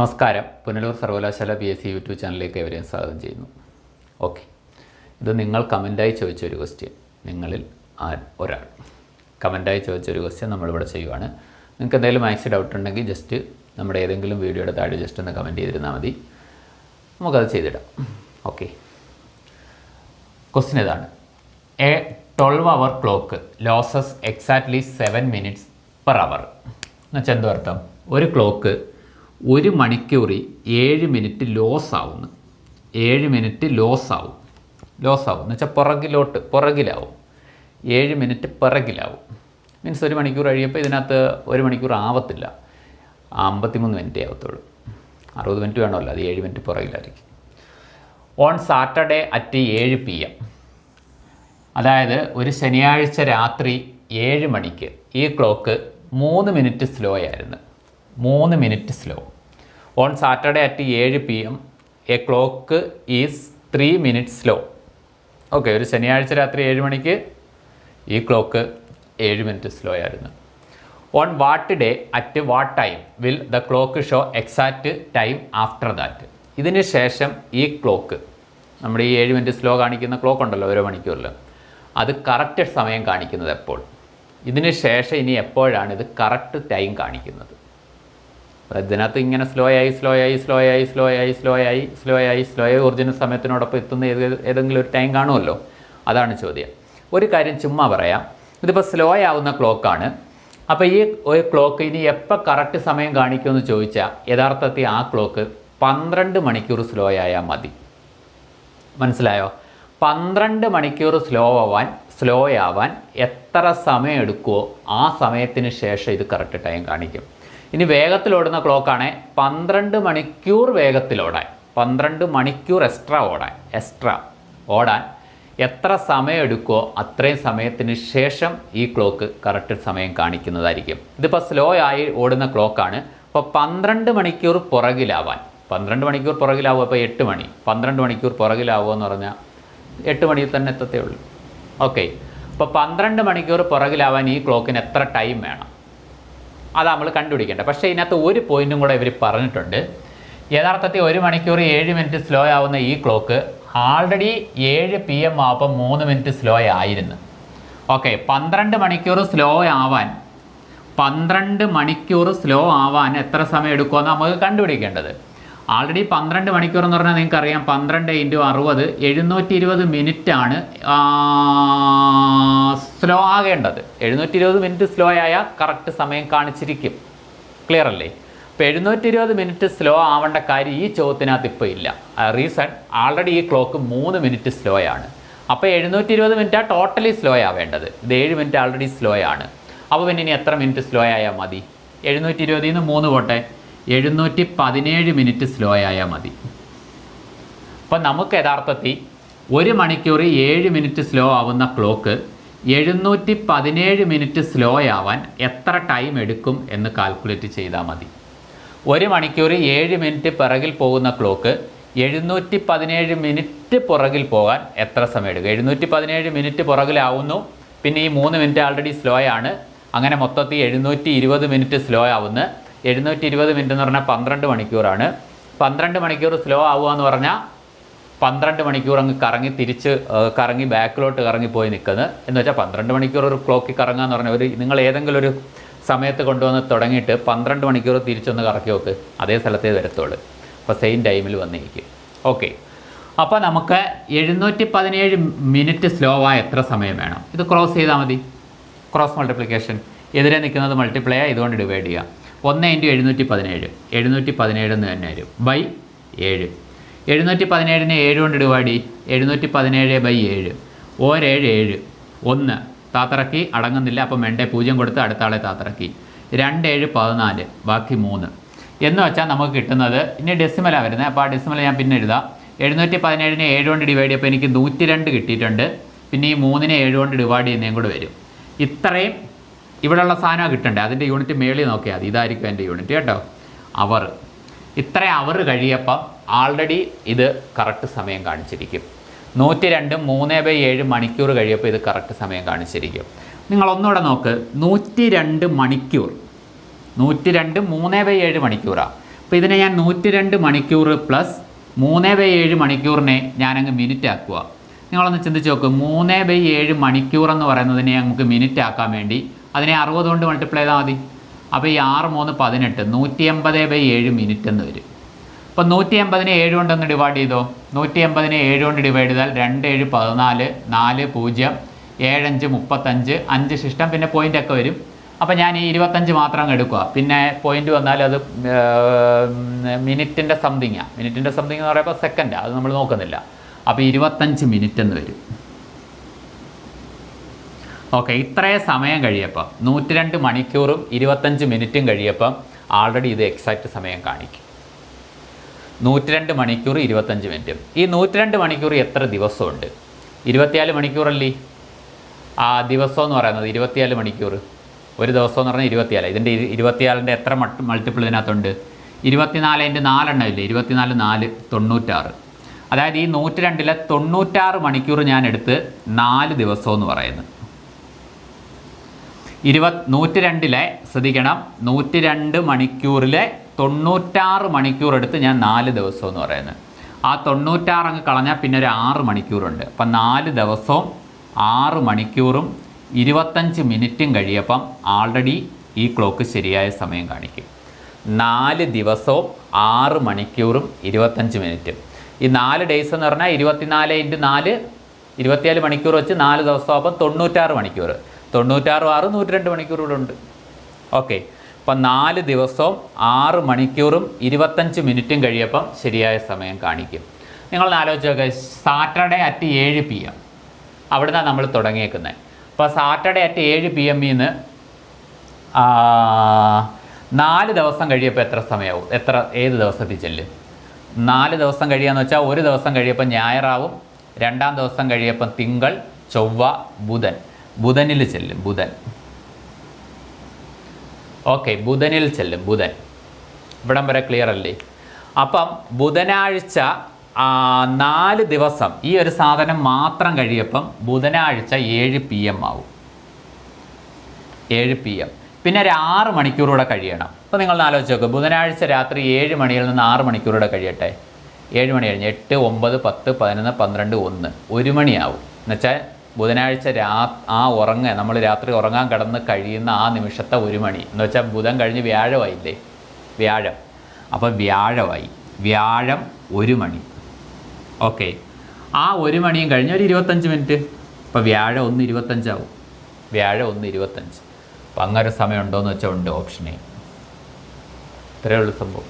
നമസ്കാരം. പുനലൂർ സർവകലാശാല B S C YouTube ചാനലിലേക്ക് എവരെയും സ്വാഗതം ചെയ്യുന്നു. ഓക്കെ ഇത് നിങ്ങൾ കമന്റായി ചോദിച്ച ഒരു ക്വസ്റ്റ്യൻ നിങ്ങളിൽ ആ ഒരാൾ. കമന്റായി ചോദിച്ച ഒരു ക്വസ്റ്റ്യൻ നമ്മളിവിടെ ചെയ്യുവാണ്. നിങ്ങൾക്ക് എന്തെങ്കിലും മാത്സ് ഡൗട്ട് ഉണ്ടെങ്കിൽ ജസ്റ്റ് നമ്മുടെ ഏതെങ്കിലും വീഡിയോയുടെ താഴെ ജസ്റ്റ് ഒന്ന് കമന്റ് ചെയ്തിരുന്നാൽ മതി. നമുക്കത് ചെയ്തിടാം. ഓക്കെ ക്വസ്റ്റ്യൻ ഇതാണ് a twelve hour clock loses exactly seven minutes per hour എന്നുവെച്ചാൽ എന്തോ അർത്ഥം ഒരു ക്ലോക്ക് ഒരു മണിക്കൂറിൽ ഏഴ് മിനിറ്റ് ലോസ് ആവുന്നു ഏഴ് മിനിറ്റ് ലോസ് ആവും ലോസ് ആവും എന്ന് വെച്ചാൽ പുറകിലോട്ട് പുറകിലാവും. ഏഴ് മിനിറ്റ് പിറകിലാവും. മീൻസ് ഒരു മണിക്കൂർ കഴിയുമ്പോൾ ഇതിനകത്ത് ഒരു മണിക്കൂർ ആവത്തില്ല. അമ്പത്തിമൂന്ന് മിനിറ്റ് ആവത്തുള്ളൂ. അറുപത് മിനിറ്റ് വേണമല്ലോ. അത് ഏഴ് മിനിറ്റ് പുറകിലായിരിക്കും. ഓൺ സാറ്റർഡേ അറ്റ് ഏഴ് പി എം അതായത് ഒരു ശനിയാഴ്ച രാത്രി ഏഴ് മണിക്ക് ഈ ക്ലോക്ക് മൂന്ന് മിനിറ്റ് സ്ലോ ആയിരുന്നു. മൂന്ന് minute slow. On Saturday at ഏഴ് P M a clock is three minute slow okay ഒരു ശനിയാഴ്ച രാത്രി ഏഴ് മണിക്ക് ഈ ക്ലോക്ക് ഏഴ് മിനിറ്റ് സ്ലോ ആയിരുന്നു. On what day at what time will the clock show exact time after that ഇതിന് ശേഷം ഈ ക്ലോക്ക് നമ്മുടെ ഈ ഏഴ് മിനിറ്റ് സ്ലോ കാണിക്കുന്ന ക്ലോക്ക് ഉണ്ടല്ലോ ഓരോ മണിക്കൂറിൽ. അത് കറക്റ്റ് സമയം കാണിക്കുന്നത് എപ്പോൾ? ഇതിന് ശേഷം ഇനി എപ്പോഴാണ് ഇത് കറക്റ്റ് ടൈം കാണിക്കുന്നത്? ഇതിനകത്ത് ഇങ്ങനെ സ്ലോ ആയി സ്ലോ ആയി സ്ലോ ആയി സ്ലോ ആയി സ്ലോ ആയി സ്ലോ ആയി സ്ലോ ആയി ഒറിജിനൽ സമയത്തിനോടൊപ്പം എത്തുന്ന ഏത് ഏതെങ്കിലും ഒരു ടൈം കാണുമല്ലോ? അതാണ് ചോദ്യം. ഒരു കാര്യം ചുമ്മാ പറയാം. ഇതിപ്പോൾ സ്ലോ ആവുന്ന ക്ലോക്കാണ് അപ്പോൾ ഈ ഒരു ക്ലോക്ക് ഇനി എപ്പോൾ കറക്റ്റ് സമയം കാണിക്കുമെന്ന് ചോദിച്ചാൽ യഥാർത്ഥത്തിൽ ആ ക്ലോക്ക് പന്ത്രണ്ട് മണിക്കൂർ സ്ലോ ആയാൽ മതി. മനസ്സിലായോ? പന്ത്രണ്ട് മണിക്കൂർ സ്ലോ ആവാൻ സ്ലോ ആവാൻ എത്ര സമയം എടുക്കുമോ ആ സമയത്തിന് ശേഷം ഇത് കറക്റ്റ് ടൈം കാണിക്കും. ഇനി വേഗത്തിലോടുന്ന ക്ലോക്കാണ് പന്ത്രണ്ട് മണിക്കൂർ വേഗത്തിലോടാൻ പന്ത്രണ്ട് മണിക്കൂർ എക്സ്ട്രാ ഓടാൻ. എക്സ്ട്രാ ഓടാൻ എത്ര സമയം എടുക്കുമോ അത്രയും സമയത്തിന് ശേഷം ഈ ക്ലോക്ക് കറക്റ്റ് സമയം കാണിക്കുന്നതായിരിക്കും. ഇതിപ്പോൾ സ്ലോ ആയി ഓടുന്ന ക്ലോക്കാണ്. അപ്പോൾ പന്ത്രണ്ട് മണിക്കൂർ പുറകിലാവാൻ. പന്ത്രണ്ട് മണിക്കൂർ പുറകിലാവുക അപ്പോൾ എട്ട് മണി. പന്ത്രണ്ട് മണിക്കൂർ പുറകിലാവുക എന്ന് പറഞ്ഞാൽ എട്ട് മണിയിൽ തന്നെ എത്തത്തേ ഉള്ളൂ. ഓക്കെ. അപ്പോൾ പന്ത്രണ്ട് മണിക്കൂർ പുറകിലാവാൻ ഈ ക്ലോക്കിന് എത്ര ടൈം വേണം? അത് നമ്മൾ കണ്ടുപിടിക്കേണ്ട പക്ഷേ ഇതിനകത്ത് ഒരു പോയിന്റും കൂടെ ഇവർ പറഞ്ഞിട്ടുണ്ട്. യഥാർത്ഥത്തിൽ ഒരു മണിക്കൂർ ഏഴ് മിനിറ്റ് സ്ലോ ആവുന്ന ഈ ക്ലോക്ക് ആൾറെഡി ഏഴ് പി എം ആവുമ്പോൾ മൂന്ന് മിനിറ്റ് സ്ലോ ആയിരുന്നു. ഓക്കെ പന്ത്രണ്ട് മണിക്കൂർ സ്ലോ ആവാൻ പന്ത്രണ്ട് മണിക്കൂർ സ്ലോ ആവാൻ എത്ര സമയം എടുക്കുമെന്ന് നമുക്ക് കണ്ടുപിടിക്കേണ്ടത്. ആൾറെഡി പന്ത്രണ്ട് മണിക്കൂർ എന്ന് പറഞ്ഞാൽ നിങ്ങൾക്ക് അറിയാം പന്ത്രണ്ട് ഇന്റു അറുപത് എഴുന്നൂറ്റി ഇരുപത് മിനിറ്റ് ആണ് സ്ലോ ആകേണ്ടത്. എഴുന്നൂറ്റി ഇരുപത് മിനിറ്റ് സ്ലോ ആയാൽ കറക്റ്റ് സമയം കാണിച്ചിരിക്കും. ക്ലിയർ അല്ലേ? അപ്പോൾ എഴുന്നൂറ്റി ഇരുപത് മിനിറ്റ് സ്ലോ ആവേണ്ട കാര്യം ഈ ചോദ്യത്തിനകത്ത് ഇപ്പോൾ ഇല്ല. റീസൺ ആൾറെഡി ഈ ക്ലോക്ക് മൂന്ന് മിനിറ്റ് സ്ലോ ആണ്. അപ്പോൾ എഴുന്നൂറ്റി ഇരുപത് മിനിറ്റാണ് ടോട്ടലി സ്ലോ ആവേണ്ടത് ഇത് ഏഴ് മിനിറ്റ് ആൾറെഡി സ്ലോ ആണ്. അപ്പോൾ പിന്നെ ഇനി എത്ര മിനിറ്റ് സ്ലോ ആയാൽ മതി? എഴുന്നൂറ്റി ഇരുപതിൽ നിന്ന് മൂന്ന് പോട്ടെ. എഴുന്നൂറ്റി പതിനേഴ് മിനിറ്റ് സ്ലോ ആയാൽ മതി. അപ്പം നമുക്ക് യഥാർത്ഥത്തിൽ ഒരു മണിക്കൂർ ഏഴ് മിനിറ്റ് സ്ലോ ആവുന്ന ക്ലോക്ക് എഴുന്നൂറ്റി പതിനേഴ് മിനിറ്റ് സ്ലോ ആവാൻ എത്ര ടൈം എടുക്കും എന്ന് കാൽക്കുലേറ്റ് ചെയ്താൽ മതി. ഒരു മണിക്കൂർ ഏഴ് മിനിറ്റ് പിറകിൽ പോകുന്ന ക്ലോക്ക് എഴുന്നൂറ്റി പതിനേഴ് മിനിറ്റ് പുറകിൽ പോകാൻ എത്ര സമയം എടുക്കും? എഴുന്നൂറ്റി പതിനേഴ് മിനിറ്റ് പുറകിലാവുന്നു. പിന്നെ ഈ മൂന്ന് മിനിറ്റ് ആൾറെഡി സ്ലോ ആണ്. അങ്ങനെ മൊത്തത്തിൽ എഴുന്നൂറ്റി ഇരുപത് മിനിറ്റ് സ്ലോ ആവുന്നു. എഴുന്നൂറ്റി ഇരുപത് മിനിറ്റ് എന്ന് പറഞ്ഞാൽ പന്ത്രണ്ട് മണിക്കൂറാണ്. പന്ത്രണ്ട് മണിക്കൂർ സ്ലോ ആവുക എന്ന് പറഞ്ഞാൽ പന്ത്രണ്ട് മണിക്കൂർ അങ്ങ് കറങ്ങി തിരിച്ച് കറങ്ങി ബാക്കിലോട്ട് കറങ്ങി പോയി നിൽക്കുന്നത്. എന്ന് വെച്ചാൽ പന്ത്രണ്ട് മണിക്കൂർ ഒരു ക്ലോക്കിൽ കറങ്ങുക എന്ന് പറഞ്ഞാൽ ഒരു നിങ്ങൾ ഏതെങ്കിലും ഒരു സമയത്ത് കൊണ്ടുവന്ന് തുടങ്ങിയിട്ട് പന്ത്രണ്ട് മണിക്കൂർ തിരിച്ചൊന്ന് കറക്കി നോക്ക്. അതേ സ്ഥലത്തേ വരത്തുള്ളൂ. അപ്പോൾ സെയിം ടൈമിൽ വന്നിരിക്കും. ഓക്കെ അപ്പോൾ നമുക്ക് എഴുന്നൂറ്റി പതിനേഴ് മിനിറ്റ് സ്ലോ ആയ എത്ര സമയം വേണം? ഇത് ക്രോസ് ചെയ്താൽ മതി. ക്രോസ് മൾട്ടിപ്ലിക്കേഷൻ എതിരെ നിൽക്കുന്നത് മൾട്ടിപ്ലൈ ആയി ഇതുകൊണ്ട് ഡിവൈഡ് ചെയ്യുക. ഒന്ന് ഇന്റു എഴുന്നൂറ്റി പതിനേഴ്. എഴുന്നൂറ്റി പതിനേഴ് എന്ന് തന്നെ വരും. ബൈ ഏഴ്. എഴുന്നൂറ്റി പതിനേഴിനെ ഏഴ് കൊണ്ട് ഡിവൈഡ് എഴുന്നൂറ്റി പതിനേഴ് ബൈ ഏഴ്. ഓരേഴ് ഏഴ്. ഒന്ന്. താത്തറക്കി അടങ്ങുന്നില്ല. അപ്പം മെണ്ടെ പൂജ്യം കൊടുത്ത് അടുത്ത ആളെ താത്തറക്കി. രണ്ട് ഏഴ് പതിനാല്. ബാക്കി മൂന്ന്. എന്ന് വെച്ചാൽ നമുക്ക് കിട്ടുന്നത് ഇനി ഡെസിമലാണ് വരുന്നത്. അപ്പോൾ ആ ഡെസിമൽ ഞാൻ പിന്നെ എഴുതാം. എഴുന്നൂറ്റി പതിനേഴിനെ ഏഴ് കൊണ്ട് ഡിവൈഡ് ചെയ്യപ്പോൾ എനിക്ക് നൂറ്റി രണ്ട് കിട്ടിയിട്ടുണ്ട്. പിന്നെ ഈ മൂന്നിനെ ഏഴ് കൊണ്ട് ഡിവൈഡ് ചെയ്യുന്നതും കൂടെ വരും. ഇത്രയും ഇവിടെയുള്ള സാധനമാണ് കിട്ടണ്ടേ? അതിന്റെ യൂണിറ്റ് മേളിൽ നോക്കിയാൽ മതി. ഇതായിരിക്കും എന്റെ യൂണിറ്റ് കേട്ടോ. അവർ. ഇത്ര അവർ കഴിയപ്പം ആൾറെഡി ഇത് കറക്റ്റ് സമയം കാണിച്ചിരിക്കും. നൂറ്റി രണ്ട് മൂന്ന് ബൈ ഏഴ് മണിക്കൂർ കഴിയപ്പോൾ ഇത് കറക്റ്റ് സമയം കാണിച്ചിരിക്കും. നിങ്ങൾ ഒന്നുകൂടെ നോക്ക്. നൂറ്റി രണ്ട് മണിക്കൂർ. നൂറ്റി രണ്ട് മൂന്ന് ബൈ ഏഴ് മണിക്കൂറാണ് അപ്പോൾ ഇതിനെ ഞാൻ നൂറ്റി രണ്ട് മണിക്കൂർ പ്ലസ് മൂന്ന് ബൈ ഏഴ് മണിക്കൂറിനെ ഞാനങ്ങ് മിനിറ്റ് ആക്കുക നിങ്ങളൊന്ന് ചിന്തിച്ച് നോക്ക്. മൂന്ന് ബൈ ഏഴ് മണിക്കൂർ എന്ന് പറയുന്നതിനെ നമുക്ക് മിനിറ്റ് ആക്കാൻ വേണ്ടി അതിനെ അറുപത് കൊണ്ട് മൾട്ടിപ്ലൈ ചെയ്താൽ മതി. അപ്പോൾ ഈ ആറ് മൂന്ന് പതിനെട്ട് നൂറ്റി എൺപത് ബൈ ഏഴ് മിനിറ്റ് എന്ന് വരും. അപ്പോൾ നൂറ്റി എൺപതിനെ ഏഴ് കൊണ്ടൊന്ന് ഡിവൈഡ് ചെയ്തോ? നൂറ്റി എൺപതിനെ ഏഴ് കൊണ്ട് ഡിവൈഡ് ചെയ്താൽ രണ്ട് ഏഴ് പതിനാല് നാല് പൂജ്യം ഏഴഞ്ച് മുപ്പത്തഞ്ച് അഞ്ച് ശിഷ്ടം പിന്നെ പോയിന്റ് ഒക്കെ വരും. അപ്പോൾ ഞാൻ ഈ ഇരുപത്തഞ്ച് മാത്രം അങ്ങ് എടുക്കുക പിന്നെ പോയിന്റ് വന്നാൽ അത് മിനിറ്റിന്റെ സംതിങ്ങാണ് മിനിറ്റിന്റെ സംതിങ് എന്ന് പറയുമ്പോൾ സെക്കൻഡാണ് അത് നമ്മൾ നോക്കുന്നില്ല. അപ്പോൾ ഇരുപത്തഞ്ച് മിനിറ്റ് എന്ന് വരും. ഓക്കെ ഇത്രയും സമയം കഴിയപ്പം നൂറ്റി രണ്ട് മണിക്കൂറും ഇരുപത്തഞ്ച് മിനിറ്റും കഴിയപ്പം ആൾറെഡി ഇത് എക്സാക്റ്റ് സമയം കാണിക്കും. നൂറ്റി രണ്ട് മണിക്കൂർ ഇരുപത്തഞ്ച് മിനിറ്റും. ഈ നൂറ്റി രണ്ട് മണിക്കൂർ എത്ര ദിവസമുണ്ട്? ഇരുപത്തിനാല് മണിക്കൂറല്ലേ? ആ ദിവസം എന്ന് പറയുന്നത് ഇരുപത്തിനാല് മണിക്കൂർ. ഒരു ദിവസം എന്ന് പറഞ്ഞാൽ ഇരുപത്തിനാല് ഇതിന്റെ ഇരുപത്തിയാലിന്റെ എത്ര മട്ട് മൾട്ടിപ്പിൾ ഇതിനകത്തുണ്ട്? ഇരുപത്തിനാല് അതിന്റെ നാലെണ്ണം ഇല്ലേ? ഇരുപത്തിനാല് നാല് തൊണ്ണൂറ്റാറ്. അതായത് ഈ നൂറ്റി രണ്ടിലെ തൊണ്ണൂറ്റാറ് മണിക്കൂർ ഞാൻ എടുത്ത് നാല് ദിവസം എന്ന് പറയുന്നത്. ഇരുപത് നൂറ്റി രണ്ടിലെ ശ്രദ്ധിക്കണം നൂറ്റി രണ്ട് മണിക്കൂറിലെ തൊണ്ണൂറ്റാറ് മണിക്കൂർ എടുത്ത് ഞാൻ നാല് ദിവസം എന്ന് പറയുന്നത്. ആ തൊണ്ണൂറ്റാറ് അങ്ങ് കളഞ്ഞാൽ പിന്നെ ഒരു ആറ് മണിക്കൂറുണ്ട്. അപ്പം നാല് ദിവസവും ആറ് മണിക്കൂറും ഇരുപത്തഞ്ച് മിനിറ്റും കഴിയപ്പം ആൾറെഡി ഈ ക്ലോക്ക് ശരിയായ സമയം കാണിക്കും. നാല് ദിവസവും ആറ് മണിക്കൂറും ഇരുപത്തഞ്ച് മിനിറ്റും. ഈ നാല് ഡേയ്സ് എന്ന് പറഞ്ഞാൽ ഇരുപത്തിനാല് ഇന്റു നാല് ഇരുപത്തിനാല് മണിക്കൂർ വെച്ച് നാല് ദിവസം അപ്പം തൊണ്ണൂറ്റാറ് മണിക്കൂർ തൊണ്ണൂറ്റാറ് ആറ് നൂറ്റി രണ്ട് മണിക്കൂറുകളുണ്ട്. ഓക്കെ. അപ്പം നാല് ദിവസവും ആറ് മണിക്കൂറും ഇരുപത്തഞ്ച് മിനിറ്റും കഴിയപ്പം ശരിയായ സമയം കാണിക്കും. നിങ്ങൾ ആലോചിച്ച് നോക്കുക സാറ്റർഡേ അറ്റ് ഏഴ് പി എം അവിടെ നിന്നാണ് നമ്മൾ തുടങ്ങിയേക്കുന്നത് അപ്പോൾ സാറ്റർഡേ അറ്റ് ഏഴ് പി എമ്മിൽ നാല് ദിവസം കഴിയപ്പോൾ എത്ര സമയമാവും എത്ര ഏത് ദിവസത്തിൽ ചെല്ലും നാല് ദിവസം കഴിയാന്ന് വെച്ചാൽ ഒരു ദിവസം കഴിയപ്പോൾ ഞായറാവും രണ്ടാം ദിവസം കഴിയപ്പോൾ തിങ്കൾ ചൊവ്വ ബുധൻ. ബുധനിൽ ചെല്ലും ബുധൻ. ഓക്കെ ബുധനിൽ ചെല്ലും ബുധൻ. ഇവിടം വരെ ക്ലിയർ അല്ലേ? അപ്പം ബുധനാഴ്ച നാല് ദിവസം ഈ ഒരു സാധനം മാത്രം കഴിയപ്പം ബുധനാഴ്ച ഏഴ് പി എം ആവും. ഏഴ് പി എം പിന്നെ ഒരു ആറ് മണിക്കൂറൂടെ കഴിയണം. അപ്പോൾ നിങ്ങൾ ആലോചിച്ച് നോക്കുക ബുധനാഴ്ച രാത്രി ഏഴ് മണിയിൽ നിന്ന് ആറ് മണിക്കൂറൂടെ കഴിയട്ടെ. ഏഴ് മണി കഴിഞ്ഞ് എട്ട് ഒമ്പത് പത്ത് പതിനൊന്ന് പന്ത്രണ്ട് ഒന്ന്. ഒരു മണിയാവും. എന്നുവെച്ചാൽ ബുധനാഴ്ച രാ ആ ഉറങ്ങ നമ്മൾ രാത്രി ഉറങ്ങാൻ കിടന്ന് കഴിയുന്ന ആ നിമിഷത്തെ ഒരു മണി. എന്ന് വെച്ചാൽ ബുധൻ കഴിഞ്ഞ് വ്യാഴമായില്ലേ? വ്യാഴം. അപ്പോൾ വ്യാഴമായി. വ്യാഴം ഒരു മണി. ഓക്കെ. ആ ഒരു മണിയും കഴിഞ്ഞ് ഒരു ഇരുപത്തഞ്ച് മിനിറ്റ്. അപ്പോൾ വ്യാഴം ഒന്ന് ഇരുപത്തഞ്ചാവും. വ്യാഴം ഒന്ന് ഇരുപത്തഞ്ച്. അപ്പം അങ്ങനെ സമയം ഉണ്ടോയെന്ന് വെച്ചാൽ ഉണ്ട് ഓപ്ഷനെ. ഇത്രയേ ഉള്ളൂ സംഭവം.